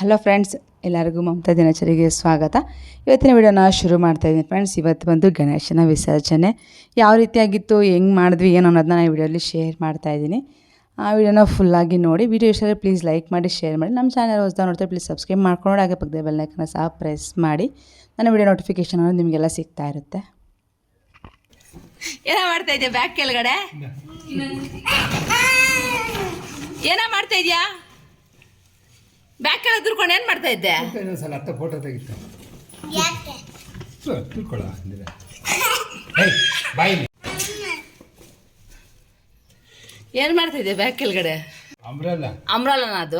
Hello friends, ಎಲ್ಲರಿಗೂ ಮಮತಾ ದಿನಚರಿಗೆ ಸ್ವಾಗತ. ಇವತ್ತಿನ ವಿಡಿಯೋನ ಶುರು ಮಾಡ್ತಾ ಇದ್ದೀನಿ ಫ್ರೆಂಡ್ಸ್. ಇವತ್ತು ಬಂದು ಗಣೇಶನ ವಿಸರ್ಜನೆ. ಯಾವ ರೀತಿಯಾಗಿತ್ತು, ಹೆಂಗೆ ಮಾಡಿದ್ವಿ, ಏನು ಅನ್ನೋದನ್ನ ನಾನು ವಿಡಿಯೋಲಿ ಶೇರ್ ಮಾಡ್ತಾ ಇದ್ದೀನಿ. ಆ ವಿಡಿಯೋನ ಫುಲ್ಲಾಗಿ ನೋಡಿ, ವಿಡಿಯೋ ಇಷ್ಟ ಪ್ಲೀಸ್ ಲೈಕ್ ಮಾಡಿ ಶೇರ್ ಮಾಡಿ. ನಮ್ಮ ಚಾನಲ್ ಹೊಸದ ನೋಡ್ತಾರೆ ಪ್ಲೀಸ್ ಸಬ್ಸ್ಕ್ರೈಬ್ ಮಾಡ್ಕೊಂಡು ಹಾಗೆ ಪಕ್ಕದ ಬೆಲ್ಲೈಕನ್ನ ಸಹ ಪ್ರೆಸ್ ಮಾಡಿ. ನನ್ನ ವಿಡಿಯೋ ನೋಟಿಫಿಕೇಶನ್ ಅನ್ನೋದು ನಿಮಗೆಲ್ಲ ಸಿಗ್ತಾ ಇರುತ್ತೆ. ಏನೋ ಮಾಡ್ತಾ ಇದೆಯಾ ಬ್ಯಾಕ್ ಕೆಳಗಡೆ? ಏನೋ ಮಾಡ್ತಾ ಇದೆಯಾ? ಬ್ಯಾಗ್ ಕೆಳಗೆ ತಿರ್ಕೊಂಡು ಏನು ಮಾಡ್ತಾ ಇದ್ದೆ? ಇನ್ನೊಂದ್ಸಲ ಹತ್ತ ಫೋಟೋ ತೆಗಿತ. ತಿಳ್ಕೊಳ್ಳ ಮಾಡ್ತಿದ್ದೆ ಬಾಯಿ ಏನು ಮಾಡ್ತಾ ಬ್ಯಾಕ್ ಬ್ಯಾಗ್ ಕೆಳಗಡೆ ಅಂಬ್ರಲ್ಲ ಅದು?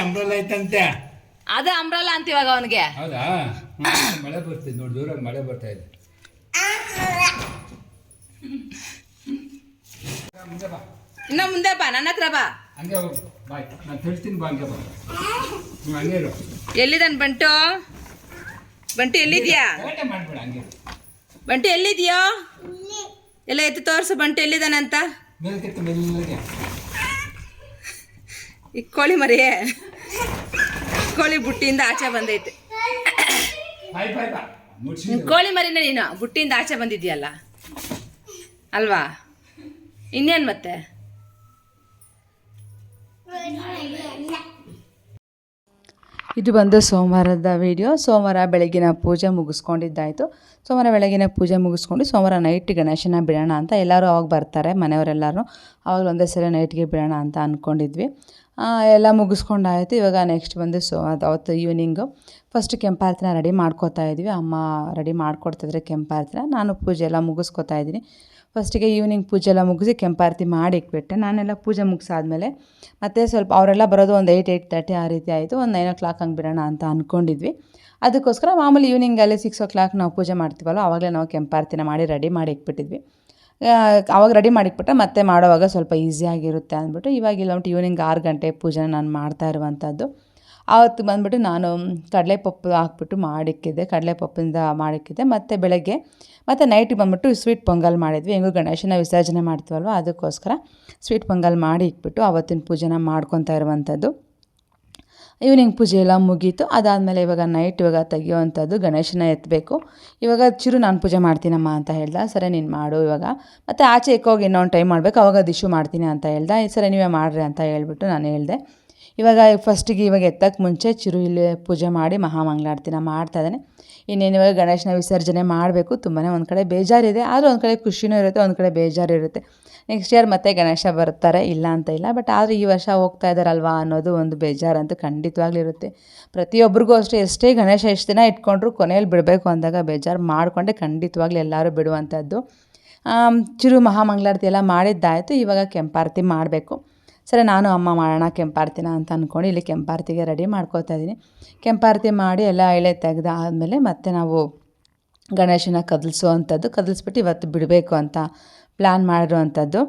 ಅಂಬ್ರಲ್ಲ ಐತಂತೆ. ಅದೇ ಅಮ್ರಲ್ಲ ಅಂತ ಇವಾಗ ಅವನಿಗೆ. ಹೌದಾ? ಹ್ಮ್, ಮಳೆ ಬರ್ತಿದೆ ನೋಡಿ ದೂರ ಮಳೆ ಬರ್ತಾ ಇದೆ. ಮುಂದೆ ಬಾ. ಇನ್ನ ಮುಂದೆ ಬಾ ನನ್ನ ಹತ್ರ ಬಾ. ಹಂಗೆ ಹೋಗು. ಬಾಯ್. ನಾನು ತಿಳ್ತೀನಿ ಬಾ ಹಂಗೆ ಬಾ. ನೀವು ಹಂಗೆ ಇರು. ಎಲ್ಲಿದ್ದಾನೆ ಬಂಟು? ಬಂಟು ಎಲ್ಲಿದ್ಯಾ? ಗಲಾಟೆ ಮಾಡ್ಬೇಡ ಹಂಗೆ ಬಂಟು ಎಲ್ಲಿದ್ಯೋ? ಎಲ್ಲ ಎತ್ತು ತೋರಿಸು ಬಂಟು ಎಲ್ಲಿದ್ದಾನಂತ ಮೇಲ್ಕಿತ್ತು ಮೆಲ್ಲಗೆ ಈ ಕೋಳಿ ಮರಿ ಕೋಳಿ ಬುಟ್ಟಿಯಿಂದ ಆಚೆ ಬಂದೈತೆ. ಬಾಯ್ ಬಾಯ್ ಬಾ. ಮುಡ್ಸಿ ಕೋಳಿ ಮರಿನ ನೀನು ಬುಟ್ಟಿಯಿಂದ ಆಚೆ ಬಂದಿದ್ಯಲ್ಲ? ಅಲ್ವಾ? ಇನ್ನೇನು ಮತ್ತೆ? ಇದು ಬಂದು ಸೋಮವಾರದ ವಿಡಿಯೋ ಸೋಮವಾರ ಬೆಳಗಿನ ಪೂಜೆ ಮುಗಿಸ್ಕೊಂಡಿದ್ದಾಯಿತು. ಸೋಮವಾರ ಬೆಳಗಿನ ಪೂಜೆ ಮುಗಿಸ್ಕೊಂಡು ಸೋಮವಾರ ನೈಟ್ ಗಣೇಶನ ಬಿಡೋಣ ಅಂತ ಎಲ್ಲರೂ ಅವಾಗ ಬರ್ತಾರೆ ಮನೆಯವರೆಲ್ಲರೂ. ಅವಾಗ ಒಂದೇ ಸಲ ನೈಟ್ಗೆ ಬಿಡೋಣ ಅಂತ ಅಂದ್ಕೊಂಡಿದ್ವಿ ಎಲ್ಲ ಮುಗಿಸ್ಕೊಂಡಾಯಿತು. ಇವಾಗ ನೆಕ್ಸ್ಟ್ ಬಂದು ಸೊ ಅದು ಅವತ್ತು ಈವ್ನಿಂಗು ಫಸ್ಟ್ ಕೆಂಪಾರತಿನ ರೆಡಿ ಮಾಡ್ಕೋತಾ ಇದ್ವಿ. ಅಮ್ಮ ರೆಡಿ ಮಾಡಿಕೊಡ್ತಿದ್ರೆ ಕೆಂಪಾರತಿನ. ನಾನು ಪೂಜೆ ಎಲ್ಲ ಮುಗಿಸ್ಕೊತಾ ಇದ್ದೀನಿ. ಫಸ್ಟಿಗೆ ಈವ್ನಿಂಗ್ ಪೂಜೆ ಎಲ್ಲ ಮುಗಿಸಿ ಕೆಂಪಾರ್ತಿ ಮಾಡಿ ಇಟ್ಬಿಟ್ಟೆ. ನಾನೆಲ್ಲ ಪೂಜೆ ಮುಗಿಸಾದ್ಮೇಲೆ ಮತ್ತೆ ಸ್ವಲ್ಪ ಅವರೆಲ್ಲ ಬರೋದು ಒಂದು ಏಯ್ಟ್ ಏಯ್ಟ್ ತರ್ಟಿ ಆ ರೀತಿ ಆಯಿತು. ಒಂದು ನೈನ್ ಓ ಕ್ಲಾಕ್ ಹಂಗೆ ಬಿಡೋಣ ಅಂತ ಅಂದ್ಕೊಂಡಿದ್ವಿ ಅದಕ್ಕೋಸ್ಕರ ಮಾಮೂಲಿ ಈವ್ನಿಂಗಲ್ಲಿ ಸಿಕ್ಸ್ ಓ ಕ್ಲಾಕ್ ನಾವು ಪೂಜೆ ಮಾಡ್ತೀವಲ್ಲ ಆವಾಗಲೇ ನಾವು ಕೆಂಪಾರ್ತಿನ ಮಾಡಿ ರೆಡಿ ಮಾಡಿ ಇಟ್ಬಿಟ್ಟಿದ್ವಿ. ಆ, ಅವಾಗ ರೆಡಿ ಮಾಡಿಟ್ಬಿಟ್ರೆ ಮತ್ತೆ ಮಾಡೋವಾಗ ಸ್ವಲ್ಪ ಈಸಿಯಾಗಿರುತ್ತೆ ಅಂದ್ಬಿಟ್ಟು ಇವಾಗ ಇಲ್ಲ ಉಂಟು ಈವ್ನಿಂಗ್ ಆರು ಗಂಟೆ ಪೂಜೆ ನಾನು ಮಾಡ್ತಾ ಇರುವಂಥದ್ದು ಆವತ್ತು ಬಂದ್ಬಿಟ್ಟು ನಾನು ಕಡಲೆಪಪ್ಪು ಹಾಕ್ಬಿಟ್ಟು ಮಾಡಿಕ್ಕಿದ್ದೆ ಕಡಲೆಪಪ್ಪಿಂದ ಮಾಡಿಕ್ಕಿದ್ದೆ. ಮತ್ತು ಬೆಳಗ್ಗೆ ಮತ್ತು ನೈಟ್ ಬಂದ್ಬಿಟ್ಟು ಸ್ವೀಟ್ ಪೊಂಗಲ್ ಮಾಡಿದ್ವಿ. ಹೆಂಗೂ ಗಣೇಶನ ವಿಸರ್ಜನೆ ಮಾಡ್ತೀವಲ್ವ ಅದಕ್ಕೋಸ್ಕರ ಸ್ವೀಟ್ ಪೊಂಗಲ್ ಮಾಡಿ ಇಟ್ಬಿಟ್ಟು ಆವತ್ತಿನ ಪೂಜೆನ ಮಾಡ್ಕೊತಾ ಇರುವಂಥದ್ದು ಈವ್ನಿಂಗ್ ಪೂಜೆ ಎಲ್ಲ ಮುಗೀತು. ಅದಾದಮೇಲೆ ಇವಾಗ ನೈಟ್ ಇವಾಗ ತೆಗಿಯುವಂಥದ್ದು ಗಣೇಶನ ಎತ್ತಬೇಕು ಇವಾಗ ಚಿರು ನಾನು ಪೂಜೆ ಮಾಡ್ತೀನಮ್ಮ ಅಂತ ಹೇಳ್ದ. ಸರಿ, ನೀನು ಮಾಡು ಇವಾಗ. ಮತ್ತು ಆಚೆ ಹೋಗಿ ಇನ್ನೊಂದು ಟೈಮ್ ಮಾಡಬೇಕು. ಅವಾಗ ದಿಶು ಮಾಡ್ತೀನಿ ಅಂತ ಹೇಳ್ದ. ಸರಿ ನೀವೇ ಮಾಡಿರಿ ಅಂತ ಹೇಳ್ಬಿಟ್ಟು ನಾನು ಹೇಳಿದೆ. ಇವಾಗ ಫಸ್ಟಿಗೆ ಇವಾಗ ಎತ್ತಕ್ಕೆ ಮುಂಚೆ ಚಿರು ಇಲ್ಲಿ ಪೂಜೆ ಮಾಡಿ ಮಹಾಮಂಗಳಾರತಿನ ಮಾಡ್ತಾ ಇದ್ದಾನೆ. ಇನ್ನೇನು ಇವಾಗ ಗಣೇಶನ ವಿಸರ್ಜನೆ ಮಾಡಬೇಕು. ತುಂಬಾ ಒಂದು ಕಡೆ ಬೇಜಾರಿದೆ. ಆದರೂ ಒಂದು ಕಡೆ ಖುಷಿನೂ ಇರುತ್ತೆ, ಒಂದು ಕಡೆ ಬೇಜಾರು ಇರುತ್ತೆ ನೆಕ್ಸ್ಟ್ ಇಯರ್ ಮತ್ತೆ ಗಣೇಶ ಬರ್ತಾರೆ, ಇಲ್ಲ ಅಂತ ಇಲ್ಲ. ಬಟ್ ಆದರೆ ಈ ವರ್ಷ ಹೋಗ್ತಾ ಇದ್ದಾರಲ್ವಾ ಅನ್ನೋದು ಒಂದು ಬೇಜಾರಂತೂ ಖಂಡಿತವಾಗ್ಲೂ ಇರುತ್ತೆ. ಪ್ರತಿಯೊಬ್ಬರಿಗೂ ಅಷ್ಟೇ, ಎಷ್ಟೇ ಗಣೇಶ ಎಷ್ಟು ದಿನ ಇಟ್ಕೊಂಡ್ರು ಕೊನೆಯಲ್ಲಿ ಬಿಡಬೇಕು ಅಂದಾಗ ಬೇಜಾರು ಮಾಡಿಕೊಂಡೆ ಖಂಡಿತವಾಗ್ಲೂ ಎಲ್ಲರೂ ಬಿಡುವಂಥದ್ದು. ಚಿರು ಮಹಾಮಂಗಳಾರತಿ ಎಲ್ಲ ಮಾಡಿದ್ದಾಯಿತು, ಇವಾಗ ಕೆಂಪಾರತಿ ಮಾಡಬೇಕು. ಸರಿ, ನಾನು ಅಮ್ಮ ಮಾಡೋಣ ಕೆಂಪಾರತಿನ ಅಂತ ಅಂದ್ಕೊಂಡು ಇಲ್ಲಿ ಕೆಂಪಾರತಿಗೆ ರೆಡಿ ಮಾಡ್ಕೋತಾ ಇದ್ದೀನಿ. ಕೆಂಪಾರತಿ ಮಾಡಿ ಎಲ್ಲ ಎಳೆ ತೆಗೆದು ಆದಮೇಲೆ ಮತ್ತೆ ನಾವು ಗಣೇಶನ ಕದಲಿಸುವಂಥದ್ದು, ಕದಲಿಸ್ಬಿಟ್ಟು ಇವತ್ತು ಬಿಡಬೇಕು ಅಂತ ಪ್ಲ್ಯಾನ್ ಮಾಡಿರುವಂಥದ್ದು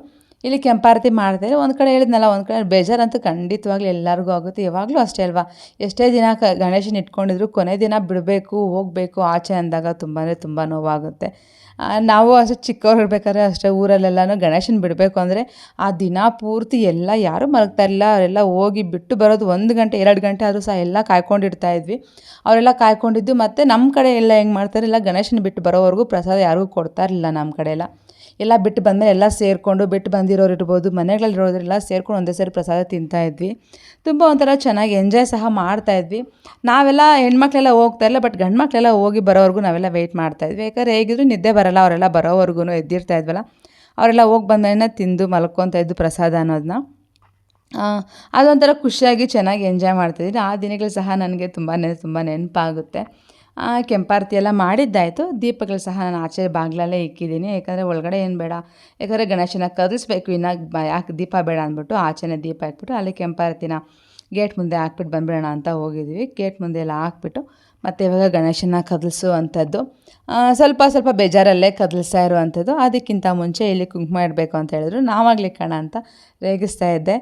ಇಲ್ಲಿ ಕೆಂಪಾರತಿ ಮಾಡ್ತಾರೆ ಒಂದು ಕಡೆ ಹೇಳಿದ್ನಲ್ಲ, ಒಂದು ಕಡೆ ಬೇಜಾರಂತೂ ಖಂಡಿತವಾಗ್ಲೂ ಎಲ್ಲರಿಗೂ ಆಗುತ್ತೆ. ಯಾವಾಗಲೂ ಅಷ್ಟೇ ಅಲ್ವಾ? ಎಷ್ಟೇ ದಿನ ಕ ಗಣೇಶನ ಇಟ್ಕೊಂಡಿದ್ರು ಕೊನೆ ದಿನ ಬಿಡಬೇಕು, ಹೋಗಬೇಕು ಆಚೆ ಅಂದಾಗ ತುಂಬಾ ತುಂಬ ನೋವಾಗುತ್ತೆ. ನಾವು ಅಷ್ಟೇ ಚಿಕ್ಕವ್ರು ಇರಬೇಕಾದ್ರೆ ಅಷ್ಟೇ ಊರಲ್ಲೆಲ್ಲನೂ ಗಣೇಶನ ಬಿಡಬೇಕು ಅಂದರೆ ಆ ದಿನ ಪೂರ್ತಿ ಎಲ್ಲ ಯಾರೂ ಮಲಗ್ತಾ ಇರಲಿಲ್ಲ ಅವರೆಲ್ಲ ಹೋಗಿ ಬಿಟ್ಟು ಬರೋದು ಒಂದು ಗಂಟೆ, ಎರಡು ಗಂಟೆ ಆದರೂ ಸಹ ಎಲ್ಲ ಕಾಯ್ಕೊಂಡಿರ್ತಾ ಇದ್ವಿ. ಅವರೆಲ್ಲ ಕಾಯ್ಕೊಂಡಿದ್ದು ಮತ್ತು ನಮ್ಮ ಕಡೆ ಎಲ್ಲ ಹೆಂಗೆ ಮಾಡ್ತಾರೆ? ಇಲ್ಲ ಗಣೇಶನ ಬಿಟ್ಟು ಬರೋವರೆಗೂ ಪ್ರಸಾದ ಯಾರಿಗೂ ಕೊಡ್ತಾ ಇರಲಿಲ್ಲ ನಮ್ಮ ಕಡೆ ಎಲ್ಲ. ಎಲ್ಲ ಬಿಟ್ಟು ಬಂದಮೇಲೆ ಎಲ್ಲ ಸೇರಿಕೊಂಡು ಬಿಟ್ಟು ಬಂದಿರೋರು ಇರ್ಬೋದು ಮನೆಗಳಲ್ಲಿರೋದ್ರೆಲ್ಲ ಸೇರ್ಕೊಂಡು ಒಂದೇ ಸರಿ ಪ್ರಸಾದ ತಿಂತಾ ಇದ್ವಿ. ತುಂಬ ಒಂಥರ ಚೆನ್ನಾಗಿ ಎಂಜಾಯ್ ಸಹ ಮಾಡ್ತಾ ಇದ್ವಿ. ನಾವೆಲ್ಲ ಹೆಣ್ಮಕ್ಳೆಲ್ಲ ಹೋಗ್ತಾ ಇಲ್ಲ ಬಟ್ ಗಂಡು ಮಕ್ಕಳೆಲ್ಲ ಹೋಗಿ ಬರೋವರೆಗೂ ನಾವೆಲ್ಲ ವೆಯ್ಟ್ ಮಾಡ್ತಾ ಇದ್ವಿ. ಯಾಕಂದ್ರೆ ಹೇಗಿದ್ರು ನಿದ್ದೆ ಬರಲ್ಲ, ಅವರೆಲ್ಲ ಬರೋವರೆಗೂ ಎದ್ದಿರ್ತಾ ಇದ್ವಲ್ಲ, ಅವರೆಲ್ಲ ಹೋಗಿ ಬಂದ ತಿಂದು ಮಲ್ಕೊತಾ ಇದ್ದು ಪ್ರಸಾದ ಅನ್ನೋದನ್ನ ಅದೊಂಥರ ಖುಷಿಯಾಗಿ ಚೆನ್ನಾಗಿ ಎಂಜಾಯ್ ಮಾಡ್ತಿದ್ದೀನಿ ಆ ದಿನಗಳು ಸಹ ನನಗೆ ತುಂಬಾ ತುಂಬ ನೆನಪಾಗುತ್ತೆ. ಕೆಂಪಾರತಿ ಎಲ್ಲ ಮಾಡಿದ್ದಾಯಿತು. ದೀಪಗಳು ಸಹ ನಾನು ಆಚೆ ಬಾಗಿಲಲ್ಲೇ ಇಕ್ಕಿದ್ದೀನಿ. ಯಾಕಂದರೆ ಒಳಗಡೆ ಏನು ಬೇಡ. ಯಾಕಂದರೆ ಗಣೇಶನ ಕದಿಸ್ಬೇಕು ಇನ್ನು ಯಾಕೆ ದೀಪ ಬೇಡ ಅಂದ್ಬಿಟ್ಟು ಆಚೆನೇ ದೀಪ ಇಟ್ಬಿಟ್ಟು ಅಲ್ಲಿ ಕೆಂಪಾರತಿನ ಗೇಟ್ ಮುಂದೆ ಹಾಕ್ಬಿಟ್ಟು ಬಂದ್ಬಿಡೋಣ ಅಂತ ಹೋಗಿದ್ವಿ. ಗೇಟ್ ಮುಂದೆ ಎಲ್ಲ ಹಾಕ್ಬಿಟ್ಟು ಮತ್ತು ಇವಾಗ ಗಣೇಶನ ಕದಲಿಸುವಂಥದ್ದು. ಸ್ವಲ್ಪ ಸ್ವಲ್ಪ ಬೇಜಾರಲ್ಲೇ ಕದಲಿಸ್ತಾ ಇರುವಂಥದ್ದು. ಅದಕ್ಕಿಂತ ಮುಂಚೆ ಇಲ್ಲಿ ಕುಂಕುಮ ಇಡಬೇಕು ಅಂತ ಹೇಳಿದ್ರು. ನಾವಾಗಲಿ ಕಣ ಅಂತ ರೇಗಿಸ್ತಾ ಇದ್ದೆ.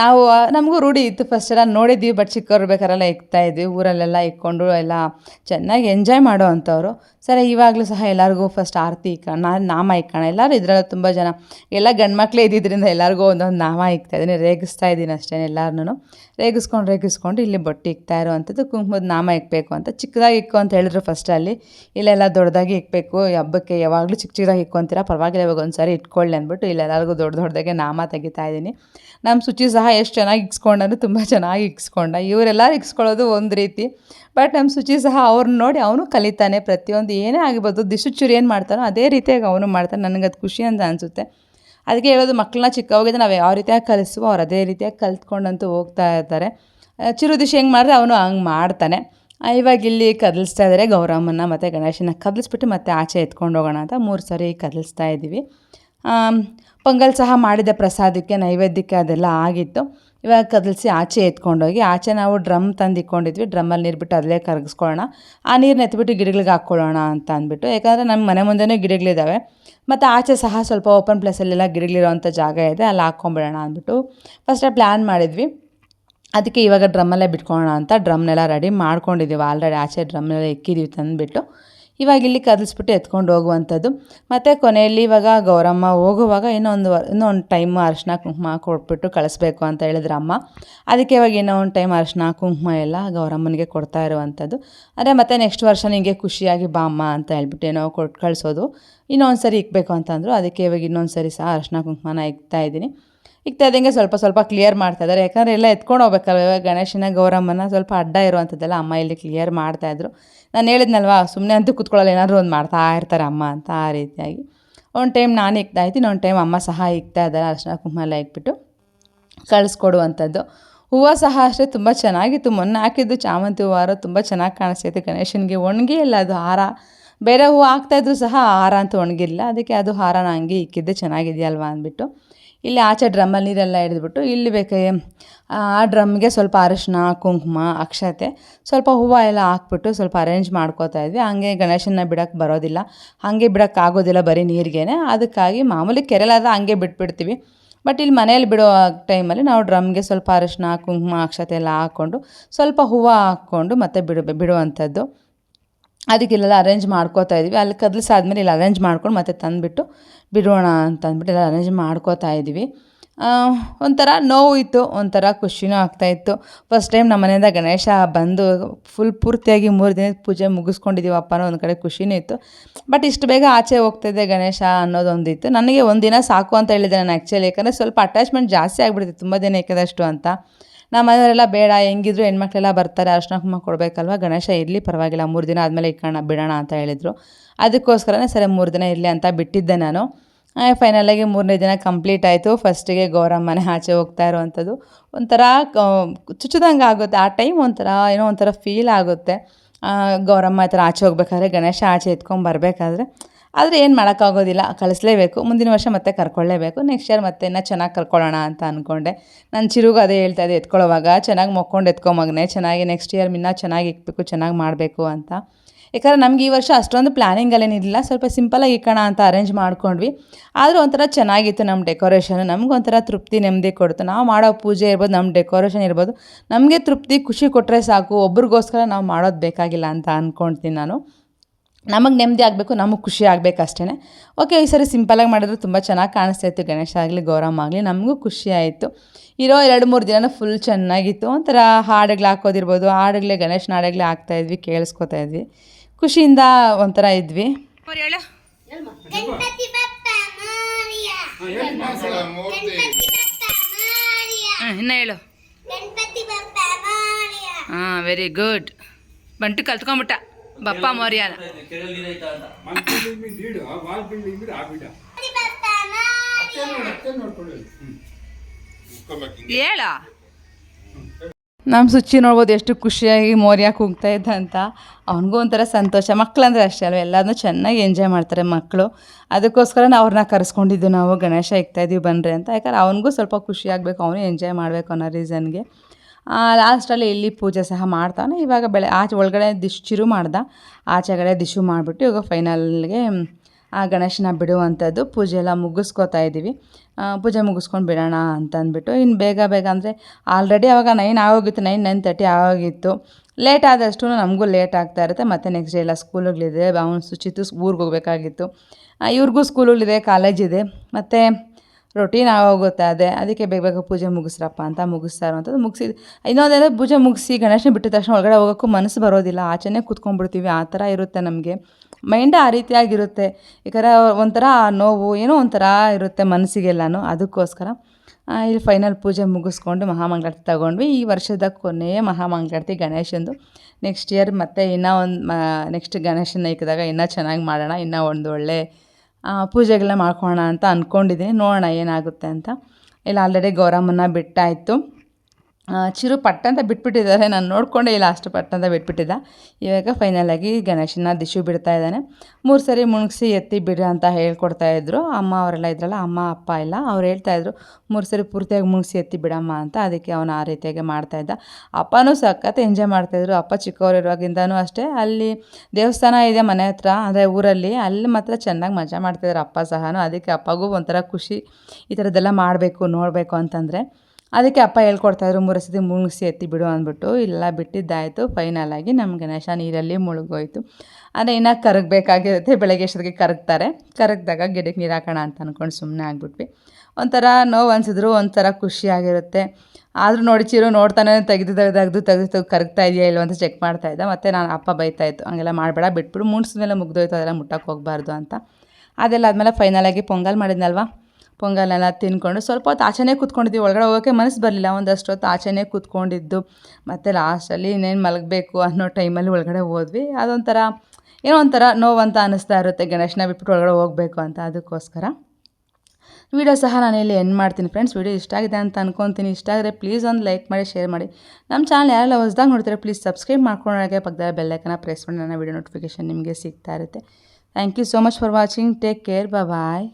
ನಾವು ನಮಗೂ ರೂಢಿ ಇತ್ತು ಫಸ್ಟ್ ಎಲ್ಲ ನೋಡಿದ್ವಿ ಬಟ್ ಚಿಕ್ಕವ್ರು ಬೇಕಾರೆಲ್ಲ ಇಕ್ತಾ ಇದ್ವಿ. ಊರಲ್ಲೆಲ್ಲ ಇಕ್ಕೊಂಡು ಎಲ್ಲ ಚೆನ್ನಾಗಿ ಎಂಜಾಯ್ ಮಾಡೋ ಅಂಥವ್ರು. ಸರಿ, ಇವಾಗಲೂ ಸಹ ಎಲ್ಲರಿಗೂ ಫಸ್ಟ್ ಆರತಿ ಇಕ್ಕೋಣ ನಾಮ ಇಕ್ಕೋಣ. ಎಲ್ಲರೂ ಇದರಲ್ಲೂ ತುಂಬ ಜನ, ಎಲ್ಲ ಗಂಡು ಮಕ್ಕಳೇ ಇದ್ದಿದ್ದರಿಂದ ಎಲ್ಲರಿಗೂ ಒಂದೊಂದು ನಾಮ ಇಕ್ತಾ ಇದ್ದೀನಿ. ರೇಗಿಸ್ತಾ ಇದ್ದೀನಿ ಅಷ್ಟೇ ಎಲ್ಲರನ್ನೂ. ರೇಗಿಸ್ಕೊಂಡು ರೇಗಿಸ್ಕೊಂಡು ಇಲ್ಲಿ ಬೊಟ್ಟಿ ಇಕ್ತಾ ಇರುವಂಥದ್ದು. ಕುಂಕುಮದ ನಾಮ ಇಕ್ಬೇಕು ಚಿಕ್ಕದಾಗಿ ಇಕ್ಕು ಅಂತ ಹೇಳಿದ್ರು ಫಸ್ಟಲ್ಲಿ ಇಲ್ಲೆಲ್ಲ ದೊಡ್ಡದಾಗಿ ಇಕ್ಬೇಕು ಹಬ್ಬಕ್ಕೆ ಯಾವಾಗಲೂ ಚಿಕ್ಕ ಚಿಕ್ಕದಾಗಿ ಇಕ್ಕೊಂತೀರ ಪರವಾಗಿಲ್ಲ, ಇವಾಗ ಒಂದು ಸಾರಿ ಇಟ್ಕೊಳ್ಳಿ ಅಂದ್ಬಿಟ್ಟು ಇಲ್ಲೆಲ್ಲರಿಗೂ ದೊಡ್ಡ ದೊಡ್ಡದಾಗೆ ನಾಮ ತೆಗಿತಾ ಇದ್ದೀನಿ. ನಮ್ಮ ಶುಚಿ ಸಹ ಎಷ್ಟು ಚೆನ್ನಾಗಿ ಇಕ್ಸ್ಕೊಂಡಂದ್ರೆ ತುಂಬ ಚೆನ್ನಾಗಿ ಇಕ್ಸ್ಕೊಂಡ. ಇವರೆಲ್ಲರೂ ಇಕ್ಸ್ಕೊಳ್ಳೋದು ಒಂದು ರೀತಿ. ಬಟ್ ನಮ್ಮ ಶುಚಿ ಸಹ ಅವ್ರನ್ನ ನೋಡಿ ಅವನು ಕಲಿತಾನೆ. ಪ್ರತಿಯೊಂದು ಏನೇ ಆಗಿರ್ಬೋದು ದಿಶುಚುರಿ ಏನು ಮಾಡ್ತಾನೋ ಅದೇ ರೀತಿಯಾಗಿ ಅವನು ಮಾಡ್ತಾನೆ. ನನಗೆ ಅದು ಖುಷಿ ಅಂತ ಅನಿಸುತ್ತೆ. ಅದಕ್ಕೆ ಹೇಳೋದು ಮಕ್ಕಳನ್ನ ಚಿಕ್ಕವಾಗಿದ್ದ ನಾವು ಯಾವ ರೀತಿಯಾಗಿ ಕಲಿಸುವ ಅವ್ರು ಅದೇ ರೀತಿಯಾಗಿ ಕಲ್ತ್ಕೊಂಡಂತೂ ಹೋಗ್ತಾ ಇರ್ತಾರೆ. ಚಿರುದಿಶೆ ಚಿರು ದಿಶೆ ಹೆಂಗೆ ಮಾಡಿದ್ರೆ ಅವನು ಹಂಗೆ ಮಾಡ್ತಾನೆ. ಇವಾಗ ಇಲ್ಲಿ ಕದಲಿಸ್ತಾ ಇದ್ದಾರೆ ಗೌರಮ್ಮನ ಮತ್ತು ಗಣೇಶನ ಕದಲಿಸ್ಬಿಟ್ಟು ಮತ್ತೆ ಆಚೆ ಎತ್ಕೊಂಡು ಹೋಗೋಣ ಅಂತ ಮೂರು ಸರಿ ಕದಲಿಸ್ತಾ ಇದ್ದೀವಿ. ಪೊಂಗಲ್ ಸಹ ಮಾಡಿದ ಪ್ರಸಾದಕ್ಕೆ ನೈವೇದ್ಯಕ್ಕೆ ಅದೆಲ್ಲ ಆಗಿತ್ತು. ಇವಾಗ ಕದಲಿಸಿ ಆಚೆ ಎತ್ಕೊಂಡೋಗಿ, ಆಚೆ ನಾವು ಡ್ರಮ್ ತಂದು ಇಕ್ಕೊಂಡಿದ್ವಿ ಡ್ರಮ್ಮಲ್ಲಿ ನೀರು ಬಿಟ್ಟು ಅದಲ್ಲೇ ಕರಗಿಸ್ಕೊಳ್ಳೋಣ. ಆ ನೀರನ್ನ ಎತ್ಬಿಟ್ಟು ಗಿಡಗಳಿಗೆ ಹಾಕ್ಕೊಳ್ಳೋಣ ಅಂತ ಅಂದ್ಬಿಟ್ಟು. ಯಾಕಂದರೆ ನಮ್ಮ ಮನೆ ಮುಂದೆನೇ ಗಿಡಗಳಿದ್ದಾವೆ ಮತ್ತು ಆಚೆ ಸಹ ಸ್ವಲ್ಪ ಓಪನ್ ಪ್ಲೇಸಲ್ಲೆಲ್ಲ ಗಿಡಗಳಿರೋವಂಥ ಜಾಗ ಇದೆ, ಅಲ್ಲಿ ಹಾಕ್ಕೊಂಬಿಡೋಣ ಅಂದ್ಬಿಟ್ಟು. ಫಸ್ಟೇ ಪ್ಲ್ಯಾನ್ ಮಾಡಿದ್ವಿ. ಅದಕ್ಕೆ ಇವಾಗ ಡ್ರಮ್ಮಲ್ಲೇ ಬಿಟ್ಕೊಳ್ಳೋಣ ಅಂತ ಡ್ರಮ್ನೆಲ್ಲ ರೆಡಿ ಮಾಡ್ಕೊಂಡಿದ್ದೀವಿ. ಆಲ್ರೆಡಿ ಆಚೆ ಡ್ರಮ್ನೆಲ್ಲ ಇಕ್ಕಿದ್ದೀವಿ ತಂದುಬಿಟ್ಟು. ಇವಾಗ ಇಲ್ಲಿ ಕದಲಿಸ್ಬಿಟ್ಟು ಎತ್ಕೊಂಡು ಹೋಗುವಂಥದ್ದು. ಮತ್ತು ಕೊನೆಯಲ್ಲಿ ಇವಾಗ ಗೌರಮ್ಮ ಹೋಗುವಾಗ ಇನ್ನೊಂದು ಇನ್ನೊಂದು ಟೈಮ್ ಅರಿಶಿನ ಕುಂಕುಮ ಕೊಟ್ಬಿಟ್ಟು ಕಳಿಸ್ಬೇಕು ಅಂತ ಹೇಳಿದ್ರೆ ಅಮ್ಮ. ಅದಕ್ಕೆ ಇವಾಗ ಇನ್ನೊಂದು ಟೈಮ್ ಅರಿಶಿನ ಕುಂಕುಮ ಎಲ್ಲ ಗೌರಮ್ಮನಿಗೆ ಕೊಡ್ತಾ ಇರುವಂಥದ್ದು. ಅಂದರೆ ಮತ್ತೆ ನೆಕ್ಸ್ಟ್ ವರ್ಷ ನಿಮಗೆ ಖುಷಿಯಾಗಿ ಬಾ ಅಮ್ಮ ಅಂತ ಹೇಳ್ಬಿಟ್ಟು ಏನೋ ಕೊಟ್ಟು ಕಳಿಸೋದು. ಇನ್ನೊಂದು ಸರಿ ಇಕ್ಬೇಕು ಅಂತಂದರು. ಅದಕ್ಕೆ ಇವಾಗ ಇನ್ನೊಂದು ಸರಿ ಸಹ ಅರಿಶಿನ ಕುಂಕುಮನ ಇಕ್ತಾ ಇದ್ದೀನಿ. ಇಕ್ತಾ ಇದ್ದಂಗೆ ಸ್ವಲ್ಪ ಸ್ವಲ್ಪ ಕ್ಲಿಯರ್ ಮಾಡ್ತಾ ಇದ್ದಾರೆ. ಯಾಕಂದರೆ ಎಲ್ಲ ಎತ್ಕೊಂಡು ಹೋಗ್ಬೇಕಲ್ವ ಗಣೇಶನ, ಗೌರಮ್ಮನ, ಸ್ವಲ್ಪ ಅಡ್ಡ ಇರುವಂಥದ್ದೆಲ್ಲ ಅಮ್ಮ ಇಲ್ಲಿ ಕ್ಲಿಯರ್ ಮಾಡ್ತಾಯಿದ್ರು ನಾನು ಹೇಳಿದ್ನಲ್ವಾ ಸುಮ್ಮನೆ ಅಂತೂ ಕೂತ್ಕೊಳ್ಳಲ್ಲ, ಏನಾದರೂ ಒಂದು ಮಾಡ್ತಾ ಇರ್ತಾರೆ ಅಮ್ಮ ಅಂತ ಆ ರೀತಿಯಾಗಿ. ಒಂದು ಟೈಮ್ ನಾನು ಇಕ್ತಾ ಇದ್ದೀನಿ, ಒಂದು ಟೈಮ್ ಅಮ್ಮ ಸಹ ಇಕ್ತಾ ಇದ್ದಾರೆ, ಅರ್ಶಿನ ಕುಂಕುಮ ಇಕ್ಬಿಟ್ಟು ಕಳಿಸ್ಕೊಡುವಂಥದ್ದು. ಹೂವು ಸಹ ಅಷ್ಟೇ ತುಂಬ ಚೆನ್ನಾಗಿತ್ತು. ಮೊನ್ನೆ ಹಾಕಿದ್ದು ಚಾಮಂತಿ ಹೂವಾರು ತುಂಬ ಚೆನ್ನಾಗಿ ಕಾಣಿಸ್ತೈತೆ ಗಣೇಶನಿಗೆ ಒಣಗಿ ಇಲ್ಲ, ಅದು ಹಾರ. ಬೇರೆ ಹೂವು ಹಾಕ್ತಾಯಿದ್ರು ಸಹ ಹಾರ ಅಂತ ಒಣಗಿಲ್ಲ ಅದಕ್ಕೆ ಅದು ಹಾರನ ಹಂಗೆ ಇಕ್ಕಿದ್ದೆ ಚೆನ್ನಾಗಿದೆಯಲ್ವಾ ಅಂದ್ಬಿಟ್ಟು. ಇಲ್ಲಿ ಆಚೆ ಡ್ರಮ್ಮಲ್ಲಿ ನೀರೆಲ್ಲ ಹಿಡಿದ್ಬಿಟ್ಟು ಇಲ್ಲಿ ಬೇಕೆ, ಆ ಡ್ರಮ್ಗೆ ಸ್ವಲ್ಪ ಅರಶಿನ ಕುಂಕುಮ, ಅಕ್ಷತೆ, ಸ್ವಲ್ಪ ಹೂವು ಎಲ್ಲ ಹಾಕ್ಬಿಟ್ಟು ಸ್ವಲ್ಪ ಅರೇಂಜ್ ಮಾಡ್ಕೋತಾ ಇದ್ವಿ. ಹಂಗೆ ಗಣೇಶನ ಬಿಡೋಕ್ಕೆ ಬರೋದಿಲ್ಲ. ಹಾಗೆ ಬಿಡೋಕ್ಕಾಗೋದಿಲ್ಲ ಬರೀ ನೀರಿಗೇ ಅದಕ್ಕಾಗಿ ಮಾಮೂಲಿ ಕೆರೆಲಾದ ಹಂಗೆ ಬಿಟ್ಬಿಡ್ತೀವಿ. ಬಟ್ ಇಲ್ಲಿ ಮನೇಲಿ ಬಿಡೋ ಟೈಮಲ್ಲಿ ನಾವು ಡ್ರಮ್ಗೆ ಸ್ವಲ್ಪ ಅರಶಿನ ಕುಂಕುಮ, ಅಕ್ಷತೆ ಎಲ್ಲ ಹಾಕ್ಕೊಂಡು ಸ್ವಲ್ಪ ಹೂವು ಹಾಕ್ಕೊಂಡು ಮತ್ತೆ ಬಿಡು, ಬಿಡುವಂಥದ್ದು. ಅದಕ್ಕೆ ಇಲ್ಲೆಲ್ಲ ಅರೇಂಜ್ ಮಾಡ್ಕೋತಾ ಇದ್ವಿ. ಅಲ್ಲಿ ಕದಲ್ಸಾದ್ಮೇಲೆ ಇಲ್ಲಿ ಅರೇಂಜ್ ಮಾಡ್ಕೊಂಡು ಮತ್ತೆ ತಂದುಬಿಟ್ಟು ಬಿಡೋಣ ಅಂತ ಅಂದ್ಬಿಟ್ಟು ಎಲ್ಲ ಅರೇಂಜ್ ಮಾಡ್ಕೋತಾ ಇದ್ವಿ. ಒಂಥರ ನೋವು ಇತ್ತು ಒಂಥರ ಖುಷಿನೂ ಆಗ್ತಾಯಿತ್ತು ಫಸ್ಟ್ ಟೈಮ್ ನಮ್ಮ ಮನೆಯಿಂದ ಗಣೇಶ ಬಂದು ಫುಲ್ ಪೂರ್ತಿಯಾಗಿ ಮೂರು ದಿನದ ಪೂಜೆ ಮುಗಿಸ್ಕೊಂಡಿದ್ದೀವಪ್ಪ ಅನ್ನೋ ಒಂದು ಕಡೆ ಖುಷಿನೂ ಇತ್ತು. ಬಟ್ ಇಷ್ಟು ಬೇಗ ಆಚೆ ಹೋಗ್ತಿದ್ದೆ ಗಣೇಶ ಅನ್ನೋದೊಂದಿತ್ತು. ನನಗೆ ಒಂದು ದಿನ ಸಾಕು ಅಂತ ಹೇಳಿದ್ದೆ ನಾನು ಆ್ಯಕ್ಚುಲಿ ಯಾಕಂದರೆ ಸ್ವಲ್ಪ ಅಟ್ಯಾಚ್ಮೆಂಟ್ ಜಾಸ್ತಿ ಆಗಿಬಿಡ್ತಿತ್ತು ತುಂಬ ದಿನ ಇಕ್ಕದಷ್ಟು ಅಂತ. ನಮ್ಮ ಮನೆಯವರೆಲ್ಲ ಬೇಡ, ಹೆಂಗಿದ್ರು ಹೆಣ್ಮಕ್ಳೆಲ್ಲ ಬರ್ತಾರೆ, ಅರ್ಶಿನ ಕುಂಕುಮ ಕೊಡಬೇಕಲ್ವ? ಗಣೇಶ ಇರಲಿ, ಪರವಾಗಿಲ್ಲ, ಮೂರು ದಿನ ಆದಮೇಲೆ ಇಕ್ಕೋಣ ಬಿಡೋಣ ಅಂತ ಹೇಳಿದರು. ಅದಕ್ಕೋಸ್ಕರನೇ ಸರಿ, ಮೂರು ದಿನ ಇರಲಿ ಅಂತ ಬಿಟ್ಟಿದ್ದೆ ನಾನು. ಫೈನಲಾಗಿ ಮೂರನೇ ದಿನ ಕಂಪ್ಲೀಟ್ ಆಯಿತು. ಫಸ್ಟಿಗೆ ಗೌರಮ್ಮನೆ ಆಚೆ ಹೋಗ್ತಾ ಇರುವಂಥದ್ದು. ಒಂಥರ ಚುಚ್ಚದಂಗೆ ಆಗುತ್ತೆ. ಆ ಟೈಮ್ ಒಂಥರ, ಏನೋ ಒಂಥರ ಫೀಲ್ ಆಗುತ್ತೆ. ಗೌರಮ್ಮ ಆ ಥರ ಆಚೆ ಹೋಗ್ಬೇಕಾದ್ರೆ, ಗಣೇಶ ಆಚೆ ಎತ್ಕೊಂಡು ಬರಬೇಕಾದ್ರೆ ಆದರೆ ಏನು ಮಾಡೋಕ್ಕಾಗೋದಿಲ್ಲ, ಕಳಿಸ್ಲೇಬೇಕು. ಮುಂದಿನ ವರ್ಷ ಮತ್ತೆ ಕರ್ಕೊಳ್ಳೇಬೇಕು. ನೆಕ್ಸ್ಟ್ ಇಯರ್ ಮತ್ತೆ ಇನ್ನೂ ಚೆನ್ನಾಗಿ ಕರ್ಕೊಳ್ಳೋಣ ಅಂತ ಅಂದ್ಕೊಂಡೆ ನಾನು ಚಿರುಗು ಅದೇ ಹೇಳ್ತಾ ಇದೆ, ಎತ್ಕೊಳ್ಳೋವಾಗ. ಚೆನ್ನಾಗಿ ಮೊಕ್ಕೊಂಡು ಎತ್ಕೊ ಮಗನೇ. ಚೆನ್ನಾಗಿ ನೆಕ್ಸ್ಟ್ ಇಯರ್ ಇನ್ನೂ ಚೆನ್ನಾಗಿ ಇಕ್ಬೇಕು, ಚೆನ್ನಾಗಿ ಮಾಡಬೇಕು ಅಂತ. ಯಾಕಂದ್ರೆ ನಮ್ಗೆ ಈ ವರ್ಷ ಅಷ್ಟೊಂದು ಪ್ಲ್ಯಾನಿಂಗಲ್ಲೇನಿರಲಿಲ್ಲ ಸ್ವಲ್ಪ ಸಿಂಪಲಾಗಿ ಇಕ್ಕೋಣ ಅಂತ ಅರೇಂಜ್ ಮಾಡ್ಕೊಂಡ್ವಿ. ಆದರೂ ಒಂಥರ ಚೆನ್ನಾಗಿತ್ತು ನಮ್ಮ ಡೆಕೋರೇಷನ್ ನಮಗೊಂಥರ ತೃಪ್ತಿ, ನೆಮ್ಮದಿ ಕೊಡ್ತು. ನಾವು ಮಾಡೋ ಪೂಜೆ ಇರ್ಬೋದು ನಮ್ಮ ಡೆಕೋರೇಷನ್ ಇರ್ಬೋದು. ನಮಗೆ ತೃಪ್ತಿ, ಖುಷಿ ಕೊಟ್ಟರೆ ಸಾಕು. ಒಬ್ರಿಗೋಸ್ಕರ ನಾವು ಮಾಡೋದು ಬೇಕಾಗಿಲ್ಲ ಅಂತ ಅಂದ್ಕೊಳ್ತೀನಿ ನಾನು. ನಮಗೆ ನೆಮ್ಮದಿ ಆಗಬೇಕು ನಮಗೆ ಖುಷಿ ಆಗಬೇಕು ಅಷ್ಟೇ ಓಕೆ ಈ ಸರಿ ಸಿಂಪಲಾಗಿ ಮಾಡಿದ್ರು ತುಂಬ ಚೆನ್ನಾಗಿ ಕಾಣಿಸ್ತಾ ಇತ್ತು. ಗಣೇಶ ಆಗಲಿ ಗೌರಮ್ಮ ಆಗಲಿ ನಮಗೂ ಖುಷಿ ಆಯಿತು. ಇರೋ ಎರಡು ಮೂರು ದಿನ ಫುಲ್ ಚೆನ್ನಾಗಿತ್ತು. ಒಂಥರ ಹಾಡುಗಳು ಹಾಕೋದಿರ್ಬೋದು ಹಾಡುಗಳೇ ಗಣೇಶನ ಹಾಡುಗಳೇ ಹಾಕ್ತಾಯಿದ್ವಿ ಕೇಳಿಸ್ಕೊತಾ ಇದ್ವಿ. ಖುಷಿಯಿಂದ ಒಂಥರ ಇದ್ವಿ. ಇನ್ನ ಹೇಳು. ಗಣಪತಿ ಬಪ್ಪ ಮೋರಿಯ. ಗಣಪತಿ ಬಪ್ಪ ಮೋರಿಯ. ಹಾಂ ಇನ್ನು ಹೇಳು. ಗಣಪತಿ ಬಪ್ಪ ಮೋರಿಯ. ಹಾಂ ವೆರಿ ಗುಡ್ ಬಂಟು ಕಲ್ತ್ಕೊಂಬಿಟ್ಟ. ಬಪ್ಪ ಮೌರ್ಯ ಮೋರಿಯ ಹೇಳ. ನಮ್ಮ ಸುಚ್ಚಿ ನೋಡ್ಬೋದು ಎಷ್ಟು ಖುಷಿಯಾಗಿ ಮೋರ್ಯಾಕೆ ಹೋಗ್ತಾ ಇದ್ದ ಅಂತ. ಅವನಿಗೂ ಒಂಥರ ಸಂತೋಷ. ಮಕ್ಕಳಂದ್ರೆ ಅಷ್ಟೇ ಅಲ್ವ? ಎಲ್ಲದನ್ನೂ ಚೆನ್ನಾಗಿ ಎಂಜಾಯ್ ಮಾಡ್ತಾರೆ ಮಕ್ಕಳು ಅದಕ್ಕೋಸ್ಕರ ನಾವು ಅವ್ರನ್ನ ಕರೆಸ್ಕೊಂಡಿದ್ದು ನಾವು. ಗಣೇಶ ಇಕ್ತಾ ಇದ್ದೀವಿ ಬನ್ನಿರಿ ಅಂತ. ಯಾಕಂದ್ರೆ ಅವನಿಗೂ ಸ್ವಲ್ಪ ಖುಷಿ ಆಗಬೇಕು. ಅವನು ಎಂಜಾಯ್ ಮಾಡಬೇಕು ಅನ್ನೋ ರೀಸನ್ಗೆ ಲಾಸ್ಟಲ್ಲಿ ಇಲ್ಲಿ ಪೂಜೆ ಸಹ ಮಾಡ್ತಾನೆ. ಇವಾಗ ಬೆಳೆ, ಆಚೆ ಒಳಗಡೆ ದಿಶ್ ಚಿರು ಮಾಡ್ದ. ಆಚೆಗಡೆ ದಿಶು ಮಾಡಿಬಿಟ್ಟು ಇವಾಗ ಫೈನಲ್ಗೆ, ಆ, ಗಣೇಶನ ಬಿಡುವಂಥದ್ದು ಪೂಜೆ ಎಲ್ಲ ಮುಗಿಸ್ಕೋತಾ ಇದ್ದೀವಿ. ಪೂಜೆ ಮುಗಿಸ್ಕೊಂಡು ಬಿಡೋಣ ಅಂತ ಅಂದ್ಬಿಟ್ಟು ಇನ್ನು ಬೇಗ ಬೇಗ ಅಂದರೆ ಆಲ್ರೆಡಿ ಅವಾಗ ನೈನ್ ಆಗೋಗಿತ್ತು ನೈನ್ ನೈನ್ ತರ್ಟಿ ಆಗೋಗಿತ್ತು ಲೇಟ್ ಆದಷ್ಟು ನಮಗೂ ಲೇಟ್ ಆಗ್ತಾ ಇರುತ್ತೆ. ಮತ್ತು ನೆಕ್ಸ್ಟ್ ಡೇ ಎಲ್ಲ ಸ್ಕೂಲುಗಳಿದೆ ಅವನು ಶುಚಿತ್ತು ಊರಿಗೆ ಹೋಗಬೇಕಾಗಿತ್ತು. ಇವ್ರಿಗೂ ಸ್ಕೂಲುಗಳಿದೆ ಕಾಲೇಜಿದೆ ಮತ್ತು ರೊಟೀನ್ ಆಗೋಗುತ್ತೆ ಅದೇ. ಅದಕ್ಕೆ ಬೇಗ ಬೇಗ ಪೂಜೆ ಮುಗಿಸ್ರಪ್ಪ ಅಂತ ಮುಗಿಸ್ತಾ ಇರುವಂಥದ್ದು. ಮುಗಿಸಿ ಇನ್ನೊಂದೇನೆ ಪೂಜೆ ಮುಗಿಸಿ ಗಣೇಶನ ಬಿಟ್ಟಿದ ತಕ್ಷಣ ಒಳಗಡೆ ಹೋಗೋಕ್ಕೂ ಮನಸ್ಸು ಬರೋದಿಲ್ಲ. ಆಚೆನೇ ಕೂತ್ಕೊಂಡ್ಬಿಡ್ತೀವಿ. ಆ ಥರ ಇರುತ್ತೆ ನಮಗೆ. ಮೈಂಡ್ ಆ ರೀತಿಯಾಗಿರುತ್ತೆ. ಯಾಕಂದರೆ ಒಂಥರ ನೋವು ಏನೋ ಒಂಥರ ಇರುತ್ತೆ ಮನಸ್ಸಿಗೆಲ್ಲನೂ. ಅದಕ್ಕೋಸ್ಕರ ಇಲ್ಲಿ ಫೈನಲ್ ಪೂಜೆ ಮುಗಿಸ್ಕೊಂಡು ಮಹಾಮಂಗಳಾರತಿ ತಗೊಂಡ್ವಿ. ಈ ವರ್ಷದ ಕೊನೆಯ ಮಹಾಮಂಗಳಾರತಿ ಗಣೇಶಂದು. ನೆಕ್ಸ್ಟ್ ಇಯರ್ ಮತ್ತೆ ಇನ್ನೂ ಒಂದು ನೆಕ್ಸ್ಟ್ ಗಣೇಶನ ಇಕ್ಕಿದಾಗ ಇನ್ನೂ ಚೆನ್ನಾಗಿ ಮಾಡೋಣ. ಇನ್ನೂ ಒಂದು ಒಳ್ಳೆ ಪೂಜೆಗಳನ್ನ ಮಾಡ್ಕೊಳ್ಳೋಣ ಅಂತ ಅಂದ್ಕೊಂಡಿದ್ದೀನಿ ನೋಡೋಣ ಏನಾಗುತ್ತೆ ಅಂತ. ಇಲ್ಲ ಆಲ್ರೆಡಿ ಗೌರಮ್ಮನ ಬಿಟ್ಟಾಯಿತು. ಚಿರು ಪಟ್ಟ ಅಂತ ಬಿಟ್ಬಿಟ್ಟಿದ್ದಾರೆ. ನಾನು ನೋಡಿಕೊಂಡೇ ಇಲ್ಲ ಅಷ್ಟು ಪಟ್ಟ ಅಂತ ಬಿಟ್ಬಿಟ್ಟಿದ್ದ. ಇವಾಗ ಫೈನಲಾಗಿ ಗಣೇಶನ ದಿಶು ಬಿಡ್ತಾ ಇದ್ದಾನೆ. ಮೂರು ಸರಿ ಮುಣಗಿಸಿ ಎತ್ತಿ ಬಿಡು ಅಂತ ಹೇಳ್ಕೊಡ್ತಾ ಇದ್ರು. ಅಮ್ಮ ಅವರೆಲ್ಲ ಇದ್ರಲ್ಲ, ಅಮ್ಮ, ಅಪ್ಪ ಇಲ್ಲ ಅವ್ರು ಹೇಳ್ತಾಯಿದ್ರು ಮೂರು ಸರಿ ಪೂರ್ತಿಯಾಗಿ ಮುಣಗಿಸಿ ಎತ್ತಿ ಬಿಡಮ್ಮ ಅಂತ. ಅದಕ್ಕೆ ಅವನು ಆ ರೀತಿಯಾಗಿ ಮಾಡ್ತಾಯಿದ್ದ ಅಪ್ಪನೂ ಸಖತ್ ಎಂಜಾಯ್ ಮಾಡ್ತಾಯಿದ್ರು ಅಪ್ಪ ಚಿಕ್ಕವರಿರುವಾಗಿಂದನೂ ಅಷ್ಟೇ. ಅಲ್ಲಿ ದೇವಸ್ಥಾನ ಇದೆ ಮನೆ ಹತ್ರ, ಅಂದರೆ ಊರಲ್ಲಿ. ಅಲ್ಲಿ ಮಾತ್ರ ಚೆನ್ನಾಗಿ ಮಜಾ ಮಾಡ್ತಾಯಿದ್ರು ಅಪ್ಪ ಸಹನೂ. ಅದಕ್ಕೆ ಅಪ್ಪಗೂ ಒಂಥರ ಖುಷಿ. ಈ ಥರದ್ದೆಲ್ಲ ಮಾಡಬೇಕು, ನೋಡಬೇಕು ಅಂತಂದರೆ. ಅದಕ್ಕೆ ಅಪ್ಪ ಹೇಳ್ಕೊಡ್ತಾಯಿದ್ರು ಮೂರು ಸತಿ ಮುಳುಗಿಸಿ ಎತ್ತಿ ಬಿಡು ಅಂದ್ಬಿಟ್ಟು. ಇಲ್ಲ ಬಿಟ್ಟಿದ್ದಾಯಿತು. ಫೈನಲಾಗಿ ನಮ್ಮ ಗಣೇಶ ನೀರಲ್ಲಿ ಮುಳುಗೋಯ್ತು. ಅಂದರೆ ಇನ್ನೂ ಕರಗಬೇಕಾಗಿರುತ್ತೆ. ಬೆಳಗ್ಗೆ ಎಷ್ಟೊತ್ತಿಗೆ ಕರಗ್ತಾರೆ. ಕರಗ್ದಾಗ ಗಿಡಕ್ಕೆ ನೀರು ಹಾಕೋಣ ಅಂತ ಅಂದ್ಕೊಂಡು ಸುಮ್ಮನೆ ಆಗಿಬಿಟ್ವಿ. ಒಂಥರ ನೋವು ಅನಿಸಿದ್ರು, ಒಂಥರ ಖುಷಿಯಾಗಿರುತ್ತೆ ಆದರೂ ನೋಡಿ ಚಿರು ನೋಡ್ತಾನೆ ತೆಗೆದು ತೆಗೆದು ತೆಗೆದು ತೆಗೆದು ತೆಗೆದು ಕರಗ್ತಾ ಇದೆಯಾ ಇಲ್ವ ಅಂತ ಚೆಕ್ ಮಾಡ್ತಾ ಇದ್ದೆ. ಮತ್ತು ನಾನು ಅಪ್ಪ ಬೈತಾ ಇತ್ತು, ಹಂಗೆಲ್ಲ ಮಾಡಬೇಡ, ಬಿಟ್ಬಿಡು. ಮುಣ್ಸಿದ್ಮೇಲೆ ಮುಗ್ದೋಯ್ತು, ಅದೆಲ್ಲ ಮುಟ್ಟಕ್ಕೆ ಹೋಗಬಾರ್ದು ಅಂತ. ಅದೆಲ್ಲ ಆದಮೇಲೆ ಫೈನಲಾಗಿ ಪೊಂಗಲ್ ಮಾಡಿದ್ನಲ್ವಾ? ಪೊಂಗಲೆಲ್ಲ ತಿನ್ಕೊಂಡು ಸ್ವಲ್ಪ ಹೊತ್ತು ಆಚೆನೇ ಕೂತ್ಕೊಂಡಿದ್ವಿ ಒಳಗಡೆ ಹೋಗೋಕ್ಕೆ ಮನಸ್ಸು ಬರಲಿಲ್ಲ. ಒಂದಷ್ಟು ಹೊತ್ತು ಆಚೆನೇ ಕೂತ್ಕೊಂಡಿದ್ದು. ಮತ್ತು ಲಾಸ್ಟಲ್ಲಿ ಇನ್ನೇನು ಮಲಗಬೇಕು ಅನ್ನೋ ಟೈಮಲ್ಲಿ ಒಳಗಡೆ ಹೋದ್ವಿ. ಅದೊಂಥರ ಏನೋ ಒಂಥರ ನೋವಂತ ಅನ್ನಿಸ್ತಾ ಇರುತ್ತೆ. ಗಣೇಶನ ಬಿಟ್ಬಿಟ್ಟು ಒಳಗಡೆ ಹೋಗಬೇಕು ಅಂತ ಅದಕ್ಕೋಸ್ಕರ. ವಿಡಿಯೋ ಸಹ ನಾನು ಇಲ್ಲಿ ಎಂಡ್ ಮಾಡ್ತೀನಿ ಫ್ರೆಂಡ್ಸ್ ವಿಡಿಯೋ ಇಷ್ಟ ಆಗಿದೆ ಅಂತ ಅನ್ಕೊತೀನಿ. ಇಷ್ಟ ಆದರೆ ಪ್ಲೀಸ್ ಒಂದು ಲೈಕ್ ಮಾಡಿ ಶೇರ್ ಮಾಡಿ. ನಮ್ಮ ಚಾನಲ್ ಯಾರೆಲ್ಲ ಹೊಸದಾಗ ನೋಡ್ತಾರೆ ಪ್ಲೀಸ್ ಸಬ್ಸ್ಕ್ರೈಬ್ ಮಾಡ್ಕೊಂಡಾಗೆ ಪಕ್ಕದ ಬೆಲ್ಲೈಕನ ಪ್ರೆಸ್ ಮಾಡಿ. ನನ್ನ ವಿಡಿಯೋ ನೋಟಿಫಿಕೇಷನ್ ನಿಮಗೆ ಸಿಗ್ತಾ ಇರುತ್ತೆ. Thank you so much for watching take care bye